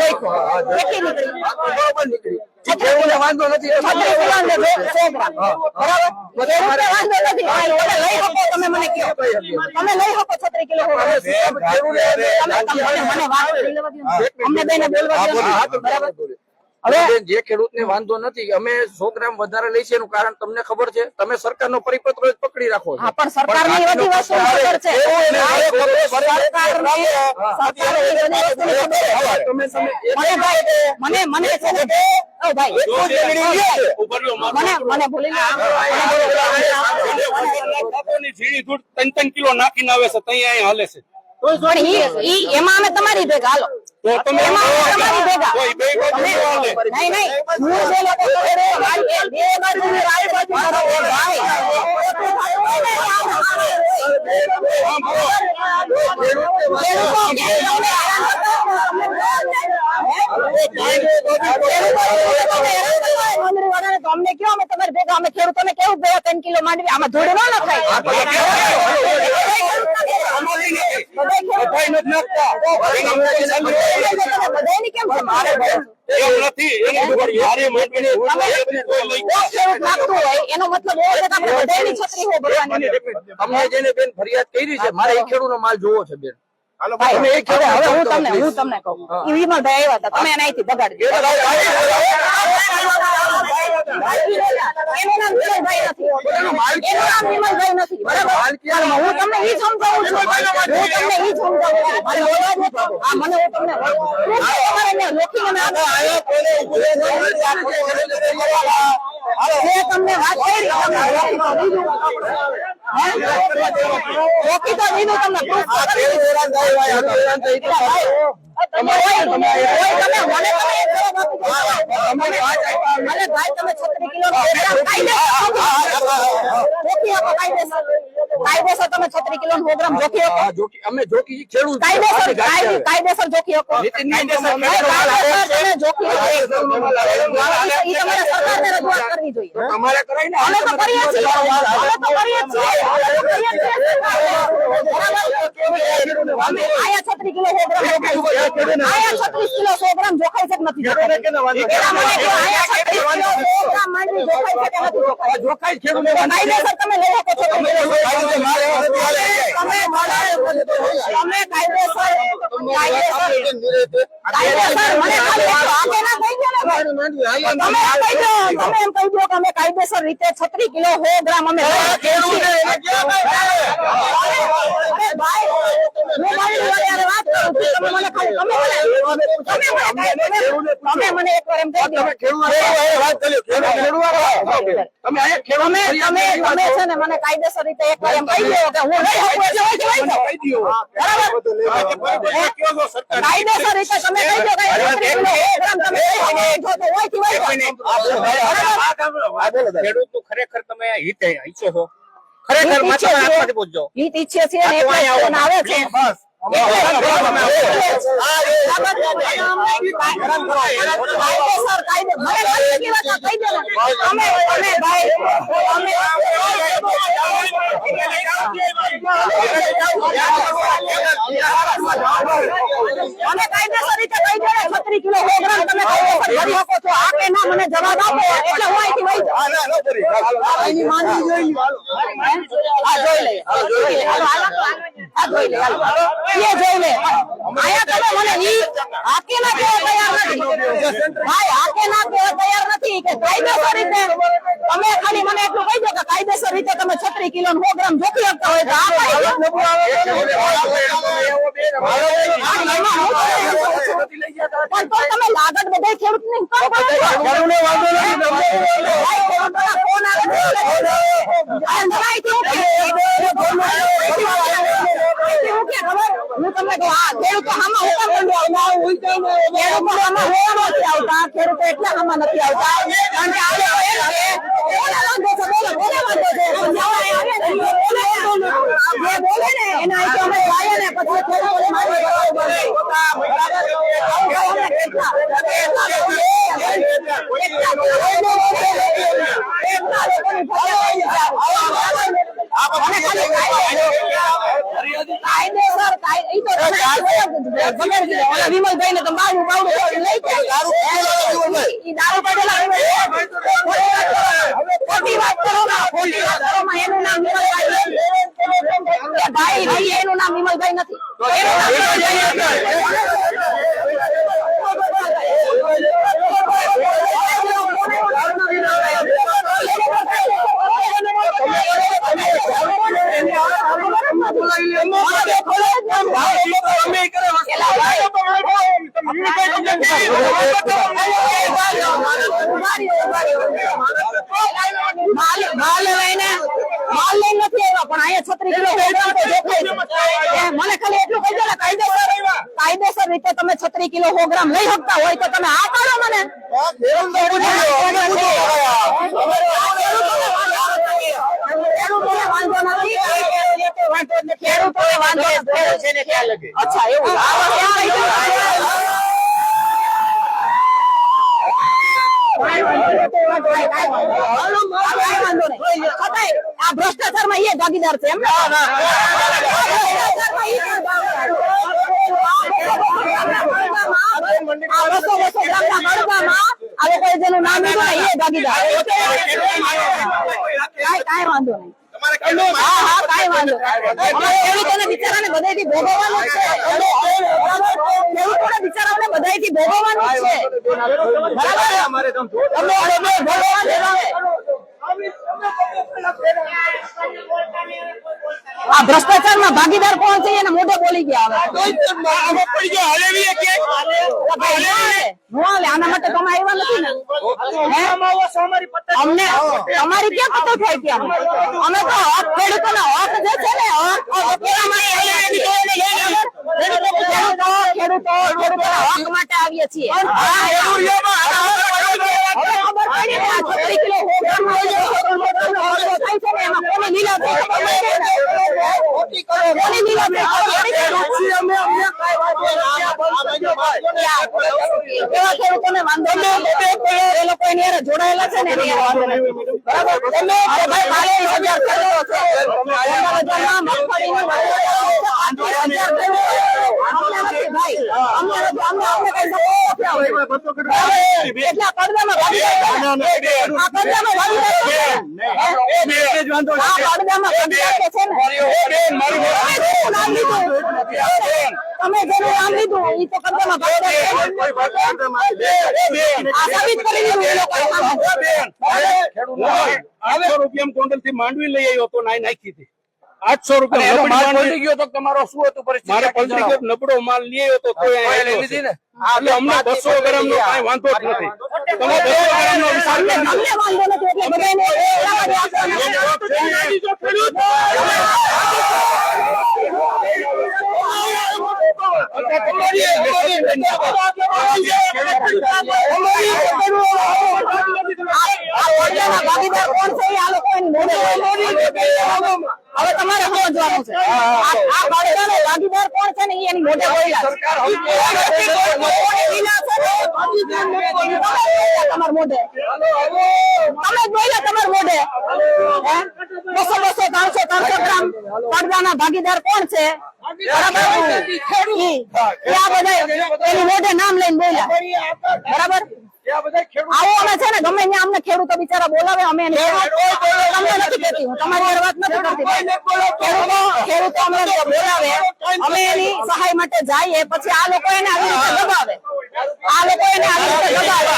કેટલી નીકળી ખેડૂતને વાંધો નથી બરાબર વાંધો નથી તમે લઈ શકો તમે મને કહો તમે લઈ શકો છત્રી કિલો. અમને બેને બોલવા બરાબર. હવે જે ખેડૂતને વાંધો નથી અમે સો ગ્રામ વધારે લઈ છે એનું કારણ તમને ખબર છે તમે સરકારનો પરિપત્ર જ પકડી રાખો છો. હા પણ સરકારની બધી વસ્તુ ખબર છે. તમે તમે મને છે ત્રણ ત્રણ કિલો નાખીને આવે છે તૈયાર હાલે છે. એમાં અમે તમારી ભેગા હાલો. તો તમે એમાં અમે તમારી ભેગા. કોઈ બે બાજુ નહીં નહીં. હું જે લોકો કહે છે, ભાઈ, એ રાય બાજુ મારો ભાઈ. એ લોકો કે તમને મંદિરવાળાને તો અમને કયો ભેગા અમે ખેડૂતોને કેવું ભેગા ત્રણ કિલો માંડવી આમાં ધૂળ ન નખાય. તો. ખેડૂત તમને જેને બેન ફરિયાદ કરી છે મારે એ ખેડૂતો માલ જોવો છે બેન. હવે હું તમને હું તમને કહું ઈ વિમલભાઈ આવ્યા હતા તમે એને બગાડી એનું નામ વિમલભાઈ નથી એનું નામ વિમલભાઈ નથી બરાબર માલ ક્યાં? પણ હું તમને ઈ સમજાવું છું હું તમને ઈ સમજાવું છું મારે બોલવા જ નથી. હા મને હું તમને તમારે જે તમને વાત કરી? રોકી તો દીધું તમને proof તો કરી દીધું. તમે હોય, તમે હોય, તમે મને તમે એક જવાબ આપી દો. મને મને ભાઈ તમે 36 કિલો નો પ્રોગ્રામ કાયદેસર રોકી આપો કાયદેસર કાયદેસર તમે 36 કિલો નો પ્રોગ્રામ રોકી આપો હા, જોકી- અમે જોકી ખેડૂત છે. કાયદેસર આપણે ગાડી કાયદે- કાયદેસર જોકી આપો નીતિન કાયદેસર ભાઈ, કાયદેસર તમે જોકી આપો ઈ તમારે સરકારને રજૂઆત કરવી જોઈએ અમારે કરાય ને અમે તો કરીએ છીએ અમે તો કરીએ જ છીએ અમે તો કરીએ જ છીએ. બરાબર? અમે આયા 36 કિલો 100 ગ્રામ જોખાય છે. આયા 36 કિલો 100 ગ્રામ જોખાય છે નથી જોખાય? પેલા મને કહો, આયા 36 કિલો 100 ગ્રામ માંડવી જોખાય છે કે નથી જોખાય? જોખાય કાયદેસર તમે લઈ શકો છો તમે તમે કાયદેસર કાયદેસર મને ખાલી ના થઈ ગયો તમે એમ કહી દો તમે એમ કહી દો કે અમે કાયદેસર રીતે 36 કિલો 100 ગ્રામ અમે શકીએ છીએ. ભાઈ, હું મારી વાત કરું છું. તમે મને ખાલી તમે મને તમે મને કાંઈ- તમે- તમે મને એકવાર એમ કહી તમે તમે તમે તમે છે ને મને કાયદેસર રીતે એકવાર એમ કહી દો કે હું લઈ શકું એટલે હોય તો લઈ જાઓ. બરાબર. કયો છો સરકાર? કાયદેસર રીતે તમે કહી દો કે 36 કિલો 100 ગ્રામ તમે લઈ શકો છો તો હોય તો હોય જાઓ. ખેડૂતનું ખરેખર તમે હિત ઈચ્છો છો? ખરેખર માત્ર પૂછજો. હિત ઈચ્છે છે આવે. છે. કાયદેસર અમે કાયદેસર રીતે દો ને 36 કિલો પ્રોગ્રામ તમે કાયદેસર કરી શકો છો આ કે ના મને જવાબ આપો એટલે હું અહીંથી વહી જાઉં એની જોઈ આ જોઈ લઈએ આ જોઈ હાલો, આ જોઈ હાલો. એ જોઈને આયા તમે મને ઈ આકે ના કહેવા તૈયાર નથી ભાઈ આકે ના કહેવા તૈયાર નથી કે કાયદેસર રીતે તમે ખાલી મને એટલું કહી દો કે કાયદેસર રીતે તમે 36 કિલો નો ગ્રામ જોખી આપતા હોય તો આ પણ તો તમે લાગત બધાય ખેડૂતને કેમ કરો ફોન આવે છે. આ અંતરાયથી હું કે- અંતરાયથી હું કે ખબર? ખેડૂતો હું? ખેડૂતો નથી આવતા. નથી આવતા. કારણ કે આ લોકો એમ છે? પણ જવાય આવે ને, કોને વાંધો નથી? જે બોલે ને, એના અહીંથી અમે લાવીએ ને, પછી ખેડૂતોને મારી બરાબર બોલે. આવું કાંઈ અમને કેટલા- કેટલા લોકો છે? કેટલા લોકો છે? કેટલા લોકોની ફરિયાદ છે? મને ખાલી કાયદેસર કાયદેસર કાય- ઈ તો તમે ભલે ઓલા વિમલભાઈને તો બાવડું બાવડું દારૂ પીધેલા ખોટી વાત કરો. ખોટી વાત કરો. એનું નામ વિમલભાઈ ભાઈ નહીં, એનું નામ વિમલભાઈ નથી. ભાલ માલ લઈને માલ લઈને નથી આવ્યા પણ અહીંયા છત્રી મને ખાલી એટલું કહી દો ને કાયદેસર કાયદેસર રીતે તમે છત્રી કિલો પ્રોગ્રામ લઈ શકતા હોય તો તમે આ પાડો મને. અચ્છા એવું આ. આ ભ્રષ્ટાચારમાં એ ભાગીદાર છે એમ? આ લોકોએ જેનું નામ લીધું ને એ ભાગીદાર કાંઈ વાંધો નહીં હા હા કાંઈ વાંધો નહીં. અમારે ખેડૂતોને બિચારાને બધાયથી ભોગવવાનું છે. ખેડૂતોને બિચારાઓને બધાયથી ભોગવવાનું છે. બરાબર? આ ભ્રષ્ટાચારમાં ભાગીદાર કોણ છે? એને મોઢે બોલી ગયા હવે. ભાઈ, નો હાલે. નો હાલે. આના માટે તમે આવ્યા નથી ને? હે? અમને તમારી ક્યાં પતો થાય ત્યાં અમે તો હક ખેડૂતોના હક જે છે ને ખેડૂતો ખેડૂતોના હક માટે આવીએ છીએ. હા, હવે ખબર પડી ને આ 36 કિલો હોગામાં જે છોકરાનો ખર્ચો થાય છે ને એમાં કોની લીલા થઈ છે ખબર છે ને? કોની લીલા થઈ ખબર પડી છે ને? એવા ખેડૂતોને વાંધો નહીં. એ લોકો એની હારે જોડાયેલા છે ને. બરાબર? તમે ભાઈ હજાર છે. મગફળીની તમે જેનું નામ લીધું તો રૂપિયા કોન્ડલથી માંડવી લઈ આવ્યો તો નાઈ નાખી હતી આઠસો રૂપિયા એનો માલ પલટી ગયો તો તમારો શું હતું પરિસ્થિતિ? મારે પલટી. ગયો નબળો માલ લઈ આવ્યો તો કોઈ લઈ લીધી ને? એટલે અમને બસો ગ્રામ નો કઈ વાંધો જ તમે બસો ગ્રામ નો નથી. હવે તમારે સમજવાનું છે આ ભાગીદારનો ભાગીદાર કોણ છે ને એની મોઢે બોલ્યા છે. તમારા મોઢે તમે જ બોલ્યા તમારા મોઢે? બસો બસો ત્રણસો ત્રણસો ગ્રામ પડદાના ભાગીદાર કોણ છે? બરાબર આ બધા એની મોઢે નામ લઈને બોલ્યા. બરાબર? આવો અમે છે ને ગમે ત્યાં અમને ખેડૂતો બિચારા બોલાવે અમે એને તમને નથી કહેતી હું તમારી વાત નથી કરતી ખેડૂતો અમને બોલાવે અમે એની સહાય માટે જઈએ પછી આ લોકો એને આવી રીતે દબાવે આ લોકો એને આવી રીતે દબાવે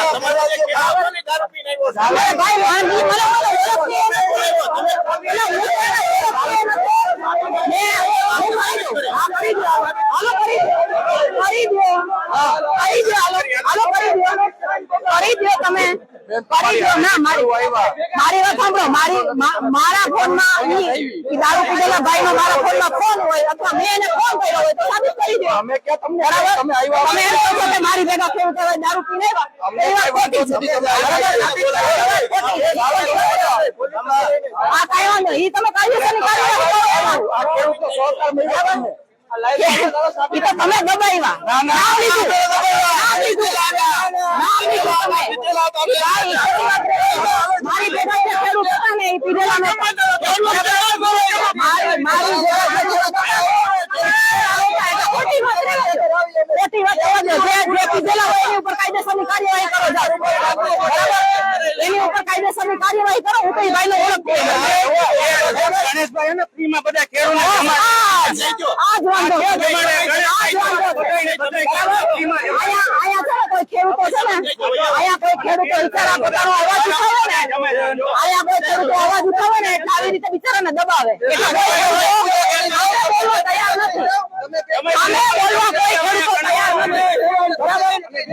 ભાઈ વાંધી મને કરી દો. કરી દો. કરી દો. કરી દો. તમે. કરી દો ના મારી મારી વાત સાંભળો. મારી મારા ફોનમાં દારૂ પીધેલા ભાઈનો મારા ફોનમાં ફોન હોય અથવા મેં એને ફોન કર્યો હોય તો સાબિત કરી દો અમે કે તમને બરાબર? તમે આવ્યા તમે એમ કહો કે મારી ભેગા કેવું કહેવાય? દારૂ પીને એ વાત ખોટી છે. આ નહીં. ઈ તમે કાયદેસરની કાર્યવાહી કરો. આ ખેડૂતો સહકાર મળ્યો તમને. તમે દબાવ્યા. નામ લીધું. નામ લીધું. નામ લીધું તમે. મારી ભેગા જે ખેડૂત હતા ને, ઈ પીધેલા મારી- મારી ખેડૂતો છે ને અહીંયા કોઈ ખેડૂતો બિચારા અવાજ ઉઠાવે ને અહીંયા કોઈ ખેડૂતો અવાજ ઉઠાવે ને આવી રીતે બિચારાને દબાવે. બોલવા તૈયાર નથી સામે બોલવા કોઈ ખેડૂતો તૈયાર નથી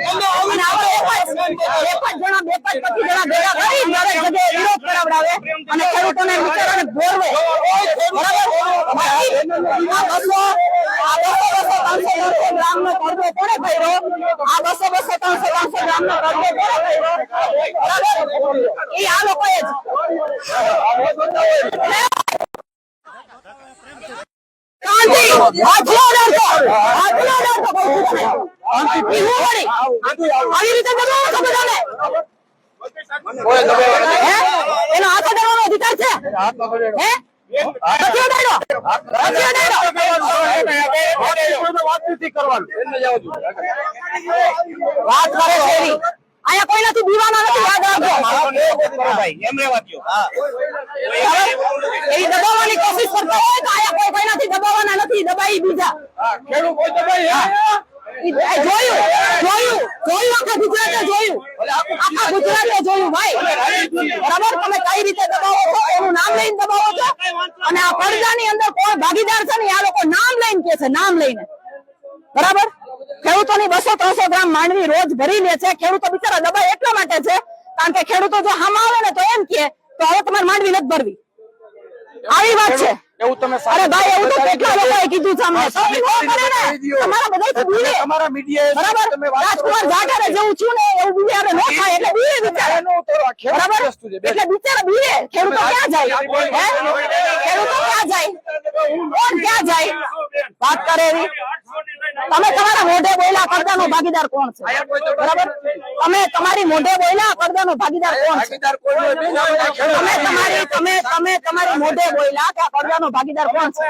અને આપણે એક જ જણા બે પાંચ પચીસ જણા ભેગા કરી દરેક જગ્યાએ વિરોધ કરાવડાવે અને ખેડૂતોને બિચારાને ભોરવે બરાબર બાકી આ બસો આ બસો બસો ત્રણસો ત્રણસો ગ્રામનો કરજો કોણે કર્યો આ બસો બસો ત્રણસો ત્રણસો ગ્રામનો કરજો કોણે કર્યો બરાબર એ આ લોકોએ જ. આવી. રીતે દબાવ હે? એનો હાથ અડાડવાનો અધિકાર છે? હે? નથી અડાડ્યો નથી અડાડ્યો કરવાનું. વાત કરે છે અહીંયા કોઈ નથી દીવાના નથી યાદ રાખજો. ભાઈ એમ રહેવા દબાવવાની કોશિશ કરતો હોય તો અહીંયા કોઈ કોઈ નથી દબાવવાના નથી દબાઈ બીજા. ખેડૂત કોઈ દબાઈ જોયું જોયું જોયું આખા ગુજરાતે જોયું. આખા ગુજરાતે જોયું. ભાઈ. બરાબર? તમે કઈ રીતે દબાવો છો? એનું નામ લઈને દબાવો છો? અને આ પડદાની અંદર કોણ ભાગીદાર છે ને આ લોકો નામ લઈને કે છે નામ લઈને. બરાબર? ખેડૂતોની બસો ત્રણસો ગ્રામ માંડવી રોજ ભરી લે છે. ખેડૂતો બિચારા દબાય એટલા માટે છે કારણ કે ખેડૂતો જો હામાં આવે ને તો એમ કે તો હવે તમારે માંડવી નથી ભરવી. આવી વાત છે. એવું તમે અરે ભાઈ એવું તો કેટલા લોકોએ કીધું છે અમને તો ઈ કરે ને? તમારા બધા તો તમારા મીડિયા બરાબર? રાજકુમાર જાટરે જેવું છું ને એવું બીવે આપણે ન થાય એટલે બિચારા. બરાબર? એટલે બિચારા બીવે ખેડૂતો ક્યાં જાય? હે? ખેડૂતો ક્યાં જાય? કોણ ક્યાં જાય? વાત કરે એવી. તમે તમારા મોઢે બોલ્યા કરદાનો ભાગીદાર કોણ છે? બરાબર? તમે તમારી મોઢે બોલ્યા કરદાનો ભાગીદાર કોણ છે? તમે તમારી તમે તમે તમારી મોઢે બોલ્યા કે આ પડદાનો ભાગીદાર કોણ છે?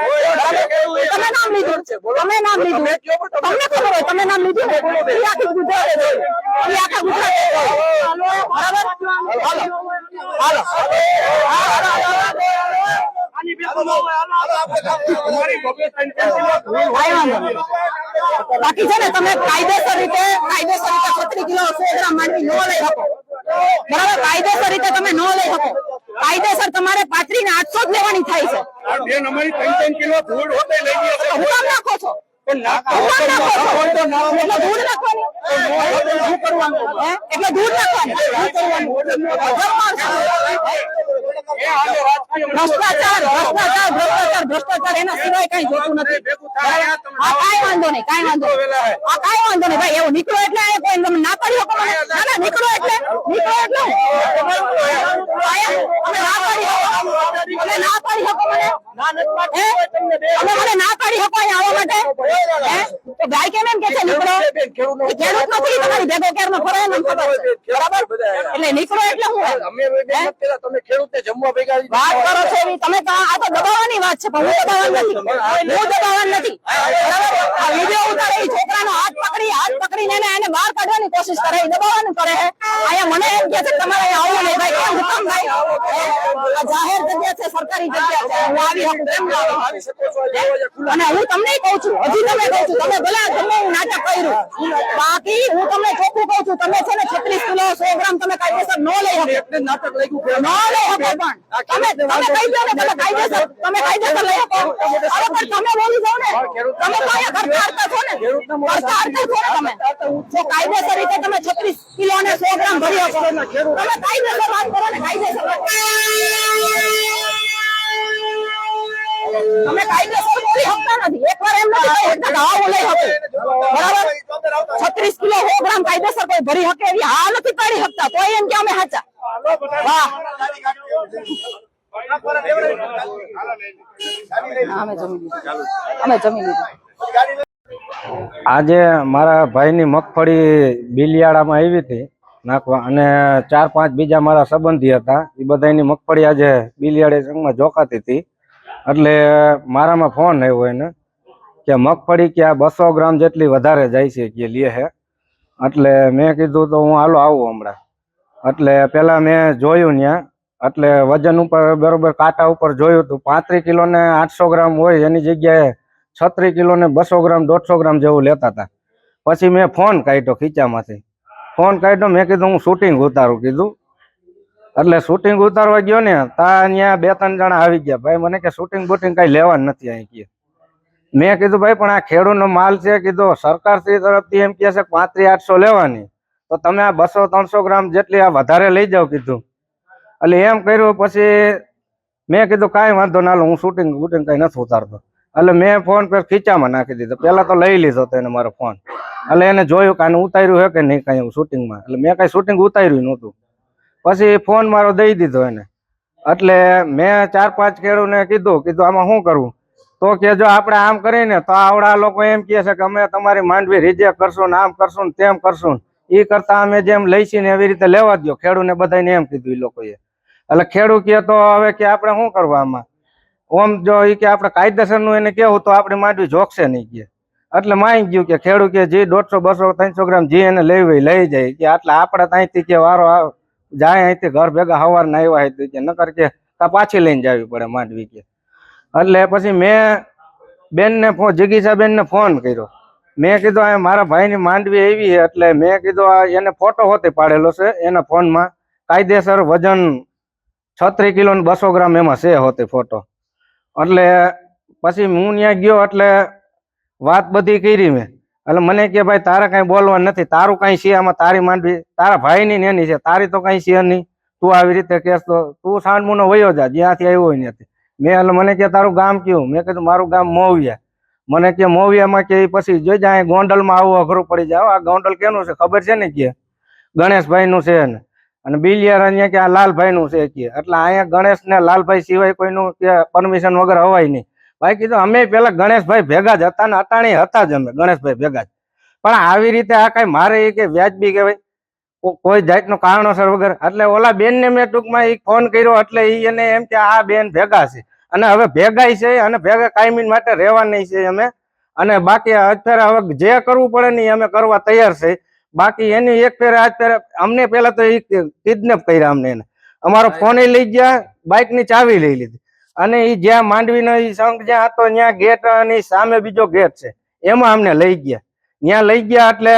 તમે નામ લીધું. તમે નામ લીધું. તમને ખબર હોય તમે નામ લીધું. ને એ આખી ગુજરાતે એ આખા ગુજરાતે બરાબર? હાલો. હાલો. કાંઈ વાંધો નહીં. બાકી છે ને તમે કાયદેસર રીતે કાયદેસર રીતે છત્રીસ કિલો સો ગ્રામ માંડવી ન લઈ શકો. બરાબર? કાયદેસર રીતે તમે ન લઈ શકો. કાયદેસર તમારે પાથરીને આઠસો જ લેવાની થાય છે. આ બેન અમારી ત્રણ ત્રણ કિલો ધૂળ હોતે લઈ ગયા છે. તો હું કામ નાખો છો. પણ નાખો હોય તો નાખો. એટલે ધૂળ નાખવાની. હે? એટલે ધૂળ નાખવાની. શું કરવાનું? ભ્રષ્ટાચાર ભ્રષ્ટાચાર ભ્રષ્ટાચાર ભ્રષ્ટાચાર એના સિવાય કઈ જોતું નથી. આ કઈ વાંધો નહીં કઈ વાંધો આ કઈ વાંધો નહીં ભાઈ એવું નીકળો એટલે એ કોઈ તમે ના પાડી શકો મને? ના ના નીકળો એટલે નીકળો એટલે. અમે ના પાડી શકો. અમે ના પાડી શકો મને. હે? મને ના પાડી શકો અહીંયા આવવા માટે. તો ભાઈ કેમ એમ કે છે નીકળો? ખેડૂત નથી તમારી ભેગો બરાબર? એટલે નીકળો એટલે હું અમે તમે ખેડૂતે ભેગા વાત કરો છો એવી. તમે આ તો દબાવવાની વાત છે પણ હું દબાવવાની નથી. હું દબાવવાની નથી. આ વીડિયો ઉતારે એ છોકરાનો હાથ પકડી હાથ પકડીને એને એને બહાર કાઢવાની કોશિશ કરે એ દબાવવાનું કરે છે અહીંયા મને એમ કે છે તમારે અહીંયા નહીં ભાઈ કેમ હુકમ ભાઈ આ જાહેર જગ્યા છે સરકારી જગ્યા છે. હું આવી શકું કેમ ના આવી? આવી શકો છો આ દરવાજા ખુલ્લા અને હું તમને કહું છું હજી તમે કહું છું તમે ભલે ગમે એવું નાટક કર્યું. બાકી હું તમને ચોખ્ખું કહું છું તમે છે ને છત્રીસ કિલો સો ગ્રામ તમે કાયદેસર ન લઈ શકો. નાટક લઈ ન લઈ શકો. પણ તમે તમે કહી દો ને તમે કાયદેસર તમે કાયદેસર લઈ આપો અરે પણ તમે બોલી જાઓ ને તમે તો અહીંયા કરતા છો. ને. કરતા છો ને તમે. જો કાયદેસર રીતે તમે છત્રીસ કિલો અને 100 ગ્રામ ભરી આપો તમે કાયદેસર વાત કરો ને કાયદેસર વાત અમે કાયદેસર બોલી શકતા નથી. એકવાર એમ નથી કહી શકતા હું લઈ શકું. બરાબર? છત્રીસ કિલો સો ગ્રામ કાયદેસર કોઈ ભરી શકે એવી હા નથી પાડી શકતા. તો એમ કે અમે સાચા. અમે જમી લીધું. અમે જમી લીધું. આજે મારા ભાઈની મગફળી બિલિયાળામાં આવી હતી નાખવા અને ચાર પાંચ બીજા મારા સંબંધી હતા. એ બધાની મગફળી આજે બિલિયાળી સંઘમાં જોકાતી હતી. એટલે મારામાં ફોન આવ્યો એને કે મગફળી કે આ બસો ગ્રામ જેટલી વધારે જાય છે કે લે હે. એટલે મેં કીધું તો હું હાલો આવું હમણાં. એટલે પેલા મેં જોયું ત્યાં એટલે વજન ઉપર, બરોબર કાંટા ઉપર જોયું હતું પાંત્રીસ કિલો ને આઠસો ગ્રામ હોય, એની જગ્યાએ છત્રીસ કિલો ને બસો ગ્રામ, દોઢસો ગ્રામ જેવું લેતા હતા પછી મેં ફોન કાઢ્યો ખીચામાંથી. ફોન કાઢ્યો, મેં કીધું, હું શૂટિંગ ઉતારું, કીધું. એટલે શૂટિંગ ઉતારવા ગયો ને ત્યાં ત્યાં બે ત્રણ જણા આવી ગયા. ભાઈ, મને કે શૂટિંગ બુટિંગ કઈ લેવાનું નથી અહીં કે મેં કીધું, ભાઈ, પણ આ ખેડૂતનો માલ છે, કીધું. સરકારશ્રી તરફથી એમ કહે છે પાંત્રીસ આઠસો લેવાની. તો તમે આ બસો ત્રણસો ગ્રામ જેટલી આ વધારે લઈ જાઓ કીધું. એટલે એમ કર્યું પછી મેં કીધું કાંઈ વાંધો ના હું શૂટિંગ બૂટિંગ કંઈ નથી ઉતારતો. એટલે મેં ફોન પર ખીચામાં નાખી દીધો. પેલા તો લઈ લીધો હતો એને મારો ફોન એટલે એને જોયું કે ઉતાર્યું હે કે નહીં કાંઈ શૂટિંગમાં એટલે મેં કાંઈ શૂટિંગ ઉતાર્યું નહોતું. પછી ફોન મારો દઈ દીધો એને. એટલે મેં ચાર પાંચ ખેડૂને કીધું કીધું આમાં શું કરવું? તો કે જો આપણે આમ કરીને, તો આવડા લોકો એમ કહે છે કે અમે તમારી માંડવી રિજેક્ટ કરશું ને આમ કરશું ને તેમ કરશું એ કરતા અમે જેમ લઈશી ને એવી રીતે લેવા દો ખેડૂને બધાને એમ કીધું એ લોકોએ. એટલે ખેડૂ કે તો હવે કે આપણે શું કરવા આમાં? ઓમ જો એ કે આપણે કાયદેસરનું એને કેવું તો આપણે માંડવી જોખશે નહીં કે. એટલે માઈ ગયું કે ખેડૂ કે જે દોઢસો, બસો, ત્રણસો ગ્રામ જે એને લેવી લઈ જાય. કે આટલા આપણે ત્યાંથી કે વારો જાય અહીંથી ઘર ભેગા હવાર ના આવ્યા હોય કે નકર કે પાછી લઈને જવી પડે માંડવી કે. એટલે પછી મેં બેનને ફોન જગીસા બેનને ફોન કર્યો. મેં કીધું, આ મારા ભાઈની માંડવી એવી એટલે મેં કીધું, આ એને ફોટો હોતે પાડેલો છે, એના ફોનમાં કાયદેસર વજન છત્રીસ કિલો ને બસો ગ્રામ એમાં છે હોતે ફોટો એટલે પછી હું ત્યાં ગયો એટલે વાત બધી કરી મેં. એટલે મને કે, ભાઈ, તારે કાંઈ બોલવાનું નથી. તારું કાંઈ છે આમાં? તારી માંડવી, તારા ભાઈની ને એની છે. તારી તો કાંઈ છે નહીં. તું આવી રીતે કહેશ તો તું સાંડમુનો વયો જા. જ્યાંથી આવ્યો હોય ત્યાંથી. મેં એટલે મને કે, તારું ગામ કયું? મેં કીધું, મારું ગામ મોવિયા. મને કે મોવિયામાં કે પછી જોઈ જાય ગોંડલમાં આવું અઘરું પડી જાય. આ ગોંડલ કેનું છે? ખબર છે ને કે? ગણેશભાઈનું છે ને. અને બિલિયર અહીંયા કે આ લાલભાઈનું છે કે? એટલે અહીંયા ગણેશ ને લાલભાઈ સિવાય કોઈનું કે પરમિશન વગર હવાય નહીં. ભાઈ કીધું, અમે પેલા ગણેશભાઈ ભેગા જ હતા ને, અટાણી હતા જ અમે, ગણેશભાઈ ભેગા જ. પણ આવી રીતે આ કઈ મારે એ કે વ્યાજબી કહેવાય? કોઈ જાતનું કારણોસર વગર? એટલે ઓલા બેનને મેં ટૂંકમાં એ ફોન કર્યો, એટલે એને એમ કે આ બેન ભેગા છે. અને હવે ભેગાય છે અને ભેગા કાયમી માટે રહેવાની છે અમે. અને બાકી અત્યારે હવે જે કરવું પડે ને અમે કરવા તૈયાર છે. બાકી એની એક ફેરે આજ ફેરે અમને પેલા તો કિડનેપ કર્યા અમને એને. અમારો ફોન લઈ ગયા બાઇકની ચાવી લઈ લીધી. અને એ જ્યાં માંડવીનો એ સંઘ જ્યાં હતો ત્યાં ગેટ અને સામે બીજો ગેટ છે. એમાં અમને લઈ ગયા. ત્યાં લઈ ગયા એટલે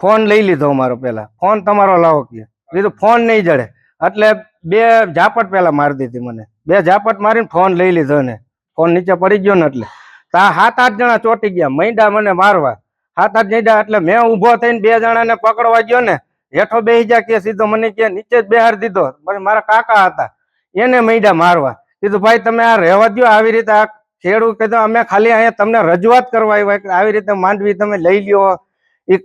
ફોન લઈ લીધો અમારો પેલા ફોન તમારો લાવો કે. બીજું ફોન નહીં જડે. એટલે બે ઝાપટ પેલા મારી દીધી મને. બે ઝાપટ મારીને ફોન લઈ લીધો ને ફોન નીચે પડી ગયો ને એટલે. તા સાત આઠ જણા ચોટી ગયા. મૈંડા મને મારવા. સાત આઠ જઈડા એટલે મેં ઊભો થઈને બે જણાને પકડવા ગયો ને. હેઠો બેસી જા કે સીધો મને કે નીચે જ બેહાર દીધો. મારા કાકા હતા. એને મૈંડા મારવા. કીધું, ભાઈ, તમે આ રહેવા દ્યો. આવી રીતે આ ખેડૂત કીધું, અમે ખાલી અહીંયા તમને રજૂઆત કરવા આવ્યા કે આવી રીતે માંડવી તમે લઈ લ્યો. એક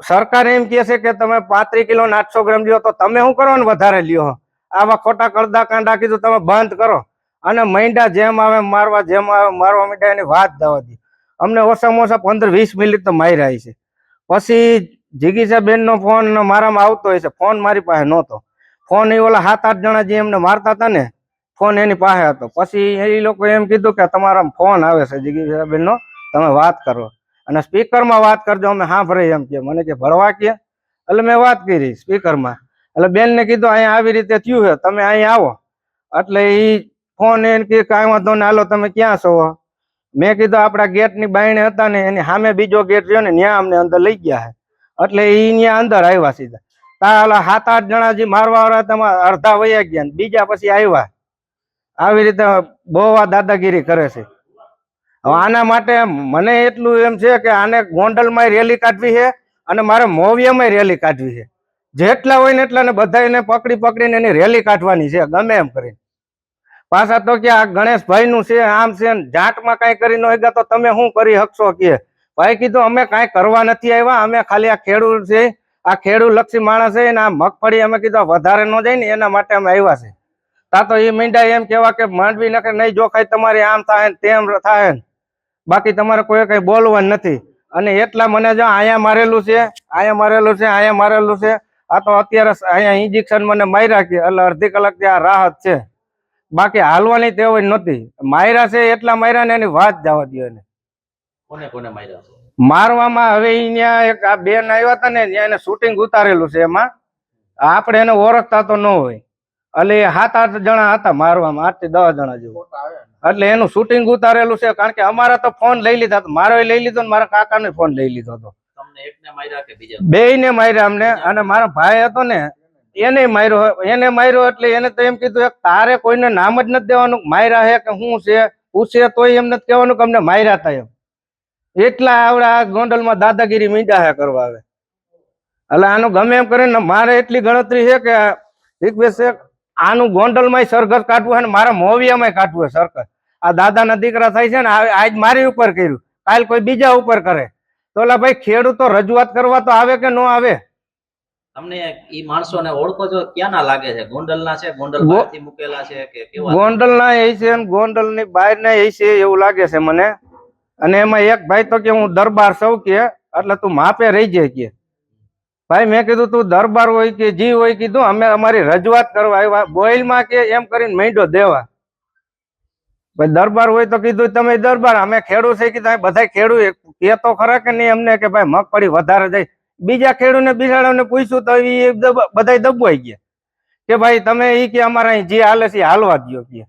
સરકાર એમ કહે છે કે તમે પાંત્રીસ કિલો આઠસો ગ્રામ લ્યો તો તમે શું કરો ને વધારે લ્યો? આવા ખોટા કરદા કાંડા કીધું, તમે બંધ કરો. અને મૈંડા જેમ આવે, મારવા જેમ આવે, મારવા મીંડા એની વાત જવા દી. અમને ઓછામાં ઓછા પંદર વીસ મિનિટ તો માર્યા છે પછી જીગીસા બેન નો ફોન મારામાં આવતો હોય છે ફોન મારી પાસે નહોતો. ફોન એ ઓલા સાત આઠ જણા જે એમને મારતા હતા ને, ફોન એની પાસે હતો. પછી એ લોકો એમ કીધું કે તમારા ફોન આવે છે જીગીસા બેન તમે વાત કરો. અને સ્પીકરમાં વાત કરજો, અમે હા ભરે એમ કે. મને કે, ભરવા કે? એટલે મેં વાત કરી સ્પીકરમાં. એટલે બેનને કીધું, અહીંયા આવી રીતે થયું છે, તમે અહીંયા આવો. એટલે એ ફોન એને કે, કાંઈ વાંધો ને હાલો, તમે ક્યાં છો? મેં કીધું, આપણા ગેટની બાયણે હતા ને, એની સામે બીજો ગેટ રહ્યો ને ત્યાં અમને અંદર લઈ ગયા છે. એટલે એ ત્યાં અંદર આવ્યા સીધા. તારા સાત આઠ જણા જે મારવા વાળા હતા અડધા વયા ગયા બીજા પછી આવ્યા. આવી રીતે બહુ દાદાગીરી કરે છે. આના માટે મને એટલું એમ છે કે આને ગોંડલમાં રેલી કાઢવી છે અને મારે મોવિયામાં રેલી કાઢવી છે. જેટલા હોય ને એટલાને બધાને પકડી પકડીને એની રેલી કાઢવાની છે, ગમે એમ કરીને. પાછા તો કે આ ગણેશભાઈ નું છે, આમ છે ને, જાટમાં કાંઈ કરી ન તો તમે શું કરી શકશો કે? ભાઈ કીધું, અમે કાંઈ કરવા નથી આવ્યા, અમે ખાલી આ ખેડૂત છે, આ ખેડૂત લક્ષી માણસ છે ને, આ મગફળી અમે કીધું વધારે ન જાય ને, એના માટે અમે આવ્યા છે. તા તો એ મીંડા એમ કેવા કે, માંડવી નખે નહીં જોખાય, તમારી આમ થાય ને, તેમ થાય ને. બાકી તમારે કોઈ કઈ બોલવાનું નથી. અને એટલા મને જો આયા મારેલું છે આયા મારેલું છે આયા મારેલું છે આ તો અત્યારે અહીંયા ઇન્જેક્શન મને માર્યા કે એટલે અડધી કલાક ત્યાં રાહત છે. બાકી હાલવાની ટેવ નથી નહોતી. માર્યા છે એટલા માર્યા ને એની વાત જવા દો એને. કોને કોને માર્યા છે? મારવામાં હવે અહીંયા એક આ બેન આવ્યા હતા ને ત્યાં એને શૂટિંગ ઉતારેલું છે એમાં. આપણે એને ઓળખતા તો ન હોય. એટલે એ સાત આઠ જણા હતા મારવામાં આઠથી દસ જણા જેવું. એટલે એનું શૂટિંગ ઉતારેલું છે કારણ કે અમારા તો ફોન લઈ લીધા. મારો લઈ લીધો ને મારા કાકાનો ફોન લઈ લીધો હતો. બે ને માર્યા અમને, અને મારા ભાઈ હતો ને, એને માર્યો એને માર્યો એટલે એને તો એમ કીધું તારે કોઈને નામ જ નથી દેવાનું, માર્યા હે કે શું છે પૂછે તોય એમ નથી કહેવાનું કે અમને માર્યા હતા એમ. એટલા આવડા ગોંડલમાં દાદાગીરી મીંડા હે કરવા આવે. એટલે આનું ગમે એમ કરીને મારે એટલી ગણતરી છે કે રિક્વેસ્ટ છે, આનું ગોંડલમાં સરઘસ કાઢવું છે ને મારા મોવિયામાં કાઢવું છે સરઘસ. આ દાદાના દીકરા થાય છે ને આજ મારી ઉપર કર્યું. કાલ કોઈ બીજા ઉપર કરે. તો ઓલા ભાઈ ખેડૂતો રજૂઆત કરવા તો આવે કે ન આવે? તમને ઈ માણસોને ઓળખો છો ક્યાંના લાગે છે? ગોંડલના છે ગોંડલ બહારથી મુકેલા છે કે કેવા? ગોંડલ ના એ છે ને ગોંડલની બહાર ના એ છે એવું લાગે છે મને. અને એમાં એક ભાઈ તો કે હું દરબાર સૌ કે એટલે તું માપે રહી જાય કે. ભાઈ મેં કીધું તું દરબાર હોય કે જી હોય કીધું અમે અમારી રજૂઆત કરવા આવ્યા બોઇલમાં કે એમ કરીને મૈંડો દેવા. ભાઈ, દરબાર હોય તો કીધું તમે દરબાર, અમે ખેડૂત છે કીધું બધા ખેડૂત કે તો ખરા કે નહીં અમને કે ભાઈ, મગફળી વધારે જાય. બીજા ખેડૂતને બિસાડાને પૂછ્યું તો એ બધા દબાઈ ગયા. કે ભાઈ, તમે એ કે અમારા અહીં જે હાલે છે હાલવા દ્યો કે.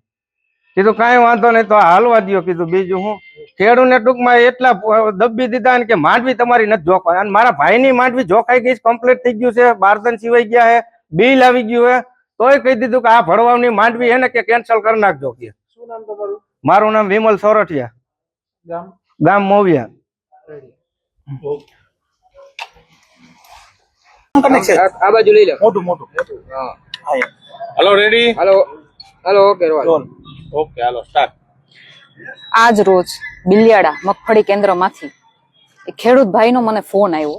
કીધું, કાંઈ વાંધો નહીં, તો હાલવા દો કીધું, બીજું હું ખેડૂને ટૂંકમાં એટલા દબી દીધા કે માંડવી તમારી નથી જોખવા. અને મારા ભાઈની માંડવી જોખાઈ ગઈ કમ્પ્લીટ થઈ ગયું છે, બારદન સિવાય ગયા છે બિલ આવી ગયું છે તોય કહી દીધું કે આ ભરવાની માંડવી હે ને કે કેન્સલ કરી નાખજો કે. શું નામ તમારું? મારું નામ વિમલ સોરઠિયા. ગામ? ગામ મોવિયા. આ આ બાજુ લઈ લો. મોટું મોટું. હા. હલો રેડી હાલો હાલો ઓકે રોલ. ઓકે હાલો સ્ટાર્ટ આજ રોજ બિલિયાડા મગફળી કેન્દ્રમાંથી એક ખેડૂત ભાઈનો મને ફોન આવ્યો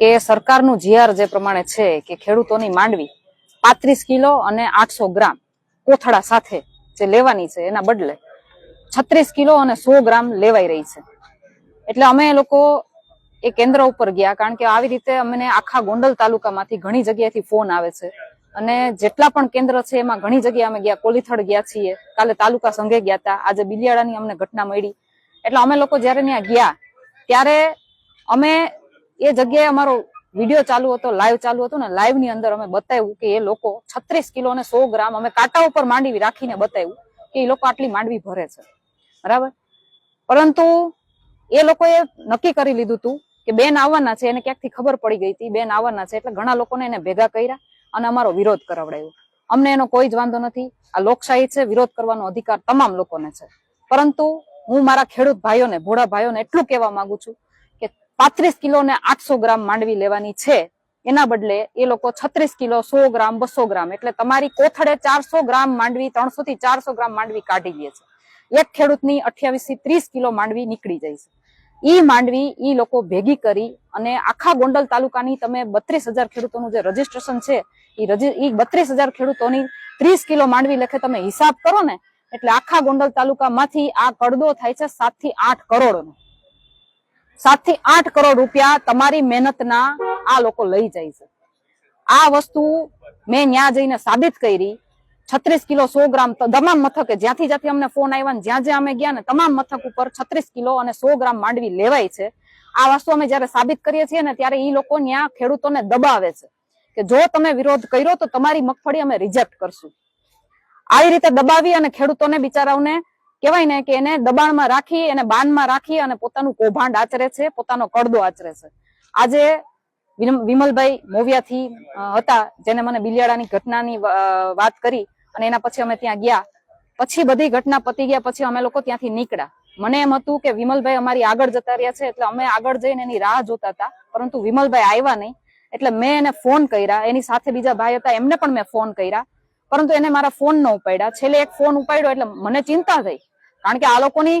કે સરકારનું જીઆર જે પ્રમાણે છે કે ખેડૂતોની માંડવી પાંત્રીસ કિલો અને આઠસો ગ્રામ કોથળા સાથે જે લેવાની છે એના બદલે છત્રીસ કિલો અને સો ગ્રામ લેવાઈ રહી છે. એટલે અમે લોકો એ કેન્દ્ર ઉપર ગયા કારણ કે આવી રીતે અમને આખા ગોંડલ તાલુકામાંથી ઘણી જગ્યાએથી ફોન આવે છે. અને જેટલા પણ કેન્દ્ર છે એમાં ઘણી જગ્યાએ અમે ગયા કોલીથડ ગયા છીએ, કાલે તાલુકા સંઘે ગયા હતા, આજે બિલિયાળાની અમને ઘટના મળી. એટલે અમે લોકો જયારે ત્યાં ગયા, ત્યારે અમે એ જગ્યાએ અમારો વીડિયો ચાલુ હતો લાઈવ ચાલુ હતો ને લાઈવની અંદર અમે બતાવ્યું કે એ લોકો છત્રીસ કિલો અને સો ગ્રામ અમે કાંટા ઉપર માંડવી રાખીને બતાવ્યું કે એ લોકો આટલી માંડવી ભરે છે. બરાબર? પરંતુ એ લોકોએ નક્કી કરી લીધું હતું કે બેન આવવાના છે, એને ક્યાંકથી ખબર પડી ગઈ હતી, બેન આવવાના છે, એટલે ઘણા લોકોને એને ભેગા કર્યા અને અમારો વિરોધ કરાવડાયો. અમને એનો કોઈ જ વાંધો નથી. આ લોકશાહી છે, વિરોધ કરવાનો અધિકાર તમામ લોકોને છે. પરંતુ હું મારા ખેડૂત ભાઈઓને, ભોળા ભાઈઓને એટલું કહેવા માંગુ છું પાંત્રીસ કિલો ને આઠસો ગ્રામ માંડવી લેવાની છે. એના બદલે એ લોકો છત્રીસ કિલો સો ગ્રામ, બસો ગ્રામ, એટલે તમારી કોથળે ચારસો ગ્રામ માંડવી, ત્રણસો થી ચારસો ગ્રામ માંડવી કાઢી લે છે. એક ખેડૂતની અઠ્યાવીસથી ત્રીસ કિલો માંડવી નીકળી જાય છે. ઈ માંડવી ઈ લોકો ભેગી કરી અને આખા ગોંડલ તાલુકાની તમે બત્રીસ હજાર ખેડૂતોનું જે રજીસ્ટ્રેશન છે રજી બત્રીસ હજાર ખેડૂતોની ત્રીસ કિલો માંડવી લખે તમે હિસાબ કરો ને, એટલે આખા ગોંડલ તાલુકામાંથી આ કડદો થાય છે સાતથી આઠ કરોડનો. સાતથી આઠ કરોડ રૂપિયા તમારી મહેનતના આ લોકો લઈ જાય છે. આ વસ્તુ મેં ન્યા જઈને સાબિત કરી. છત્રીસ કિલો સો ગ્રામ તમામ મથકે જ્યાંથી જ્યાંથી અમને ફોન આવ્યા ને જ્યાં જ્યાં અમે ગયા ને તમામ મથક ઉપર છત્રીસ કિલો અને સો ગ્રામ માંડવી લેવાય છે. આ વસ્તુ અમે જયારે સાબિત કરીએ છીએ ને ત્યારે એ લોકો ત્યાં ખેડૂતોને દબાવે છે કે જો તમે વિરોધ કર્યો તો તમારી મગફળી અમે રિજેક્ટ કરશું. આવી રીતે દબાવી અને ખેડૂતોને બિચારાઓને કહેવાય ને કે એને દબાણમાં રાખી, એને બાનમાં રાખી અને પોતાનું કૌભાંડ આચરે છે, પોતાનો કડદો આચરે છે. આજે વિમલભાઈ મોવિયાથી હતા, જેને મને બિલિયાડાની ઘટનાની વાત કરી અને એના પછી અમે ત્યાં ગયા. પછી બધી ઘટના પતી ગયા, પછી અમે લોકો ત્યાંથી નીકળ્યા. મને એમ હતું કે વિમલભાઈ અમારી આગળ જતા રહ્યા છે, એટલે અમે આગળ જઈને એની રાહ જોતા હતા, પરંતુ વિમલભાઈ આવ્યા નહીં. એટલે મેં એને ફોન કર્યા, એની સાથે બીજા ભાઈ હતા, એમને પણ મેં ફોન કર્યા. પરંતુ એને મારા ફોન ન ઉપાડ્યા. છેલ્લે એક ફોન ઉપાડ્યો, એટલે મને ચિંતા થઈ. કારણ કે આ લોકોની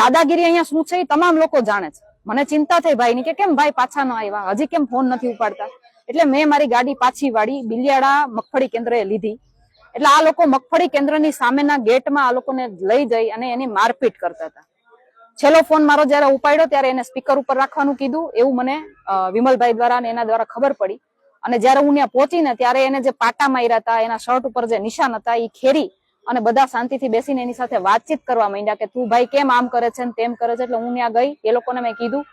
દાદાગીરી અહીંયા શું છે એ તમામ લોકો જાણે છે. મને ચિંતા થઈ ભાઈની કે કેમ ભાઈ પાછા ન આવ્યા? હજી કેમ ફોન નથી ઉપાડતા? એટલે મેં મારી ગાડી પાછી વાળી બિલિયાડા મગફળી કેન્દ્રએ લીધી. એટલે આ લોકો મગફળી કેન્દ્રની સામેના ગેટમાં આ લોકોને લઈ જઈ અને એની મારપીટ કરતા હતા. છેલ્લો ફોન મારો જયારે ઉપાડ્યો ત્યારે એને સ્પીકર ઉપર રાખવાનું કીધું. એવું મને વિમલભાઈ દ્વારા અને એના દ્વારા ખબર પડી. અને જયારે હું ત્યાં પહોંચીને ત્યારે એને જે પાટા માર્યા હતા, એના શર્ટ ઉપર જે નિશાન હતા એ ખેરી અને બધા શાંતિથી બેસીને એની સાથે વાતચીત કરવા માંડ્યા કે તું ભાઈ કેમ આમ કરે છે ને તેમ કરે છે એટલે હું ત્યાં ગઈ. એ લોકોને મેં કીધું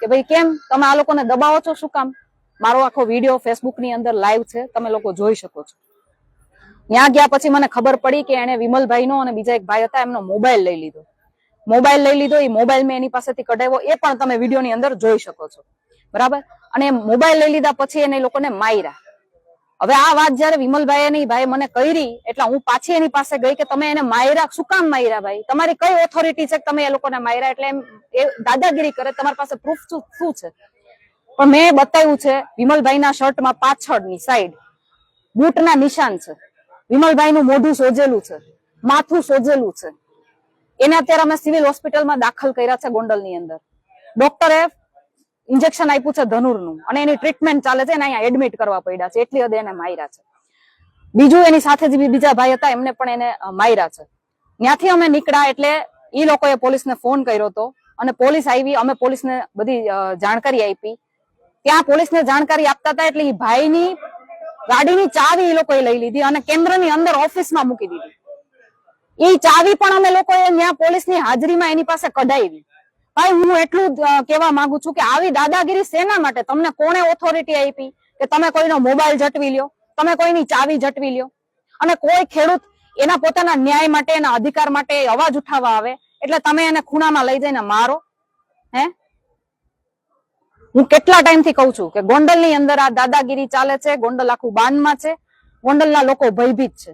કે ભાઈ કેમ? તમે આ લોકોને દબાવો છો? શું કામ? મારો આખો વીડિયો ફેસબુકની અંદર લાઈવ છે. તમે લોકો જોઈ શકો છો. ત્યાં ગયા પછી મને ખબર પડી કે એને વિમલભાઈ નો અને બીજા એક ભાઈ હતા, એમનો મોબાઈલ લઈ લીધો. મોબાઈલ લઈ લીધો. એ મોબાઈલ મેં એની પાસેથી કઢાવ્યો. એ પણ તમે વિડીયોની અંદર જોઈ શકો છો. બરાબર? અને મોબાઈલ લઈ લીધા પછી એને લોકોને માર્યા. હવે આ વાત જયારે વિમલભાઈ એની ભાઈ મને કરી, એટલે હું પાછી એની પાસે ગઈ કે તમે એને માયરા શું કામ માયરા ભાઈ? તમારી કઈ ઓથોરિટી છે તમે એ લોકોને માયરા એટલે એમ એ દાદાગીરી કરે, તમારી પાસે પ્રૂફ શું છે? પણ મેં બતાવ્યું છે, વિમલભાઈના શર્ટમાં પાછળની સાઈડ બૂટના નિશાન છે. વિમલભાઈનું મોઢું સોજેલું છે, માથું સોજેલું છે. એને અત્યારે અમે સિવિલ હોસ્પિટલમાં દાખલ કર્યા છે ગોંડલની અંદર. ડોક્ટરે ઇન્જેક્શન આપ્યું છે ધનુરનું. અને એની ટ્રીટમેન્ટ ચાલે છે અને અહીંયા એડમિટ કરવા પડ્યા છે. એટલી હદે એને માર્યા છે. બીજું એની સાથે જે બીજા ભાઈ હતા, એમને પણ એને માર્યા છે. ત્યાંથી અમે નીકળ્યા એટલે એ લોકોએ પોલીસને ફોન કર્યો હતો અને પોલીસ આવી, અમે પોલીસને બધી જાણકારી આપી. ત્યાં પોલીસને જાણકારી આપતા હતા એટલે એ ભાઈની ગાડીની ચાવી એ લોકોએ લઈ લીધી અને કેન્દ્રની અંદર ઓફિસમાં મૂકી દીધી. એ ચાવી પણ અમે લોકોએ ત્યાં પોલીસની હાજરીમાં એની પાસે કઢાવી. ભાઈ, હું એટલું કહેવા માંગુ છું કે આવી દાદાગીરી શેના માટે? તમને કોણે ઓથોરિટી આપી કે તમે કોઈનો મોબાઈલ જટવી લ્યો? તમે કોઈની ચાવી જટવી લ્યો? અને કોઈ ખેડૂત એના પોતાના ન્યાય માટે, એના અધિકાર માટે અવાજ ઉઠાવવા આવે? એટલે તમે એને ખૂણામાં લઈ જઈને મારો. હે? હું કેટલા ટાઈમથી કહું છું કે ગોંડલની અંદર આ દાદાગીરી ચાલે છે, ગોંડલ આખું બાનમાં છે, ગોંડલના લોકો ભયભીત છે.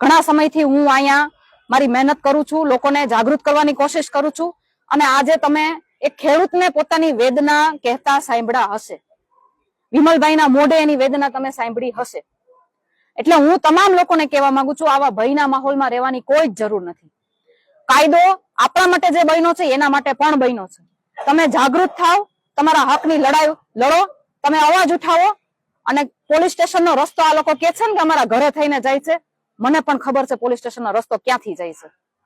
ઘણા સમયથી હું અહીંયા મારી મહેનત કરું છું, લોકોને જાગૃત કરવાની કોશિશ કરું છું અને આજે તમે એક ખેડૂતને પોતાની વેદના કહેતા સાંભળ્યા હશે. વિમલભાઈના મોઢે એની વેદના તમે સાંભળી હશે. એટલે હું તમામ લોકોને કહેવા માંગુ છું, આવા ભયના માહોલમાં રહેવાની કોઈ જ જરૂર નથી. કાયદો આપણા માટે જે બન્યો છે, એના માટે પણ બન્યો છે. તમે જાગૃત થાવ, તમારા હકની લડાઈ લડો, તમે અવાજ ઉઠાવો અને પોલીસ સ્ટેશનનો રસ્તો આ લોકો કે છે ને કે અમારા ઘરે થઈને જાય છે. મને પણ ખબર છે પોલીસ સ્ટેશનનો રસ્તો ક્યાંથી જાય છે.